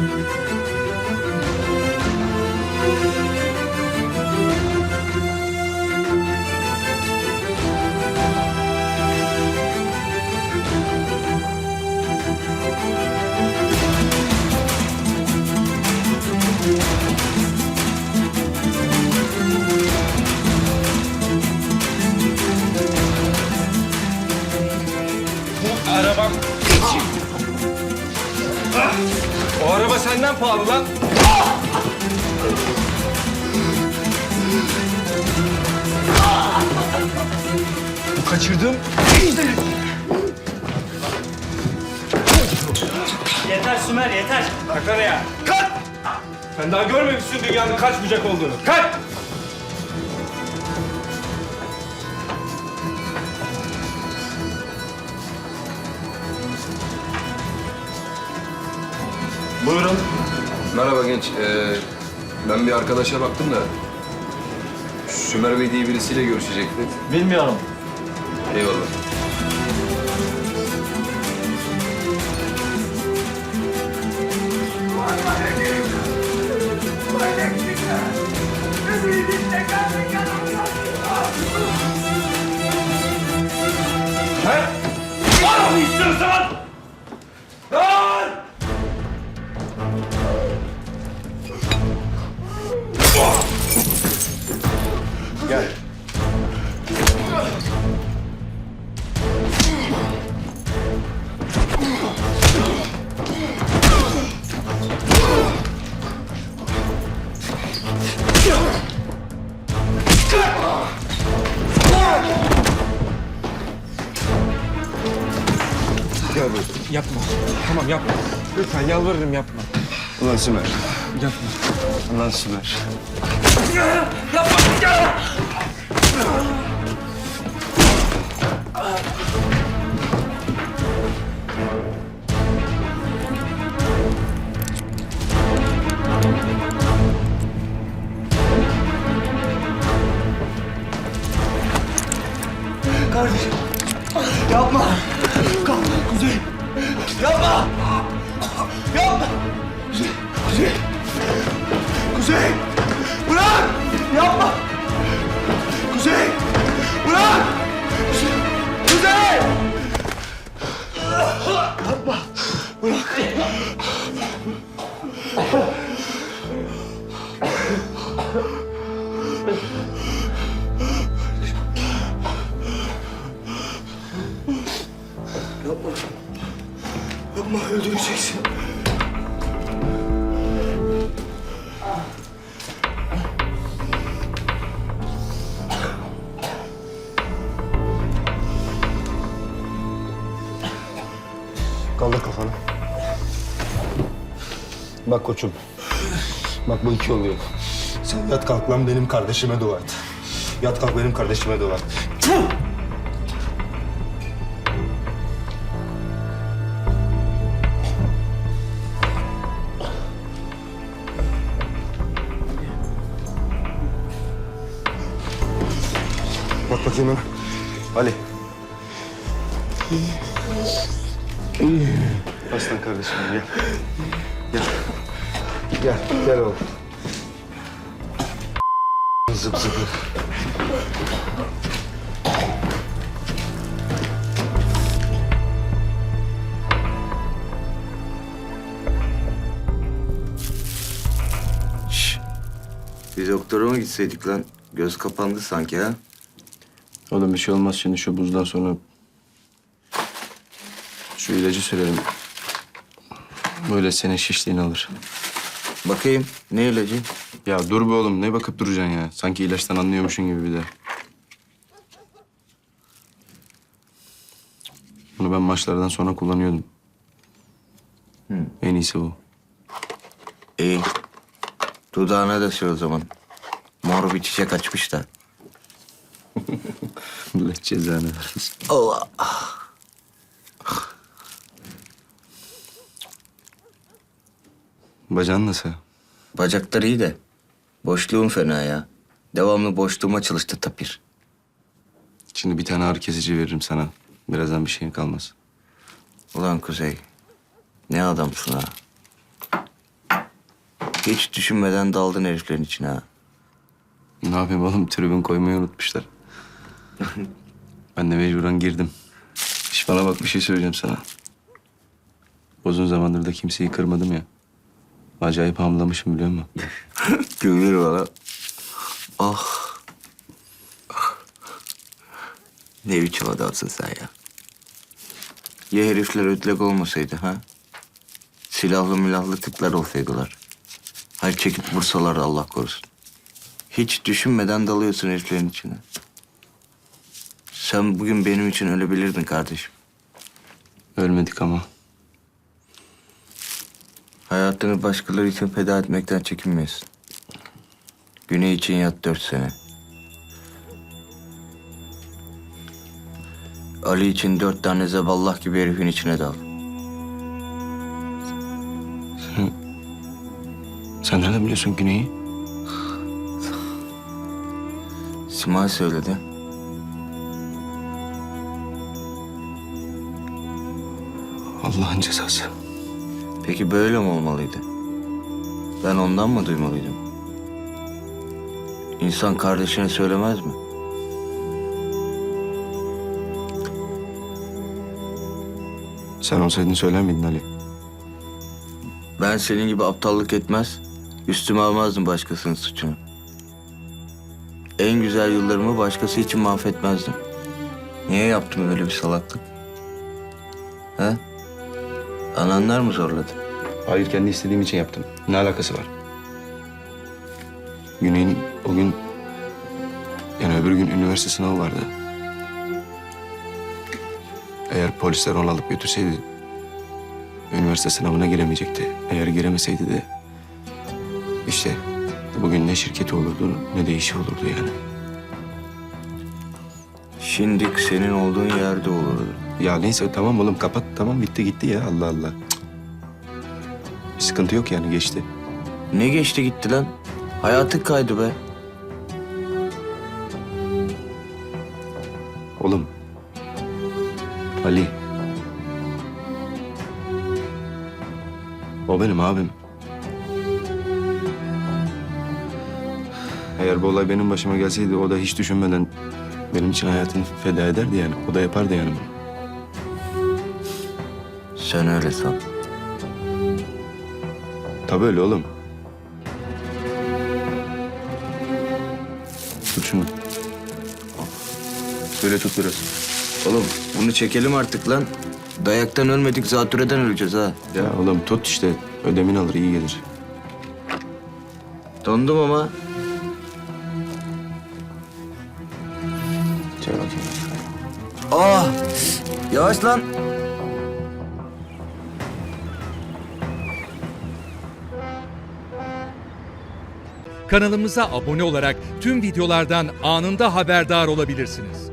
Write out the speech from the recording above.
Bu senden pahalı lan. Bu kaçırdığım... Yeter Sümer yeter. Kalk ya. Kalk! Sen daha görmemişsin dünyanın kaç bucak olduğunu. Kalk! Merhaba genç. Ee, ben bir arkadaşa baktım da Sümer Bey diye birisiyle görüşecekti. Bilmiyorum. Eyvallah. He? Yapma. Tamam yapma. Lütfen yalvarırım yapma. Ulan Sümer. Yapma. Ulan Sümer. Kardeşim. Yapma. Kalk Kuzey. Yapma. Yapma. Kuzey. Kuzey. Kuzey. Bırak. Yapma. Kuzey. Bırak. Yapma öldüreceksin. Kaldır kafanı. Bak koçum. Bak bu iki oluyor. Sen yat kalk lan benim kardeşime dua et. Yat kalk benim kardeşime dua et. Bak bakayım bana. Ali. Aslan kardeşim gel. Gel. Gel, gel oğlum. Zıp zıpı. Bir doktora mı gitseydik lan? Göz kapandı sanki ha? Oğlum bir şey olmaz şimdi şu buzdan sonra. Şu ilacı sürelim. Böyle senin şişliğini alır. Bakayım ne ilacı? Ya dur be oğlum ne bakıp duracaksın ya? Sanki ilaçtan anlıyormuşsun gibi bir de. Bunu ben maçlardan sonra kullanıyordum. En iyisi bu. İyi. Dudağına da sür o zaman. Mor bir çiçek açmış da. Allah cezanı versin. Allah. Bacağın nasıl? Bacaklar iyi de. Boşluğum fena ya. Devamlı boşluğuma çalıştı tapir. Şimdi bir tane ağrı kesici veririm sana. Birazdan bir şeyin kalmaz. Ulan Kuzey. Ne adamsın ha. Hiç düşünmeden daldın heriflerin içine ha. Ne yapayım oğlum tribün koymayı unutmuşlar. Ben de mecburen girdim. Şş bana bak bir şey söyleyeceğim sana. Uzun zamandır da kimseyi kırmadım ya. Acayip hamlamışım biliyor musun? Gülür bana. Ah. Ne biçim adamsın sen ya. Ya herifler ödlek olmasaydı ha? Silahlı milahlı tipler olsaydılar. Hayır çekip vursalar Allah korusun. Hiç düşünmeden dalıyorsun heriflerin içine. Sen bugün benim için ölebilirdin kardeşim. Ölmedik ama. Hayatını başkaları için feda etmekten çekinmiyorsun. Güney için yat dört sene. Ali için dört tane zeballah gibi herifin içine dal. Sen nereden biliyorsun Güney'i? Simay söyledi. Allah'ın cezası. Peki böyle mi olmalıydı? Ben ondan mı duymalıydım? İnsan kardeşine söylemez mi? Sen olsaydın söyler miydin Ali? Ben senin gibi aptallık etmez, üstüme almazdım başkasının suçunu. En güzel yıllarımı başkası için mahvetmezdim. Niye yaptım öyle bir salaklık? Ha? Ananlar mı zorladı? Hayır kendi istediğim için yaptım. Ne alakası var? Güney'in o gün... Yani öbür gün üniversite sınavı vardı. Eğer polisler onu alıp götürseydi... Üniversite sınavına giremeyecekti. Eğer giremeseydi de... işte bugün ne şirketi olurdu ne de işi olurdu yani. Şimdik senin olduğun yerde olurdu. Ya neyse tamam oğlum kapat tamam bitti gitti ya Allah Allah. Cık. Bir sıkıntı yok yani geçti. Ne geçti gitti lan? Hayatın kaydı be. Oğlum. Ali. O benim abim. Eğer bu olay benim başıma gelseydi o da hiç düşünmeden benim için hayatını feda ederdi yani. O da yapardı yani bunu. Sen öyle san. Tabii öyle oğlum. Tut şunu. Böyle tut biraz. Oğlum bunu çekelim artık lan. Dayaktan ölmedik zatürreden öleceğiz ha. Ya oğlum tut işte. Ödemin alır iyi gelir. Dondum ama. Ah! Yavaş lan. Kanalımıza abone olarak tüm videolardan anında haberdar olabilirsiniz.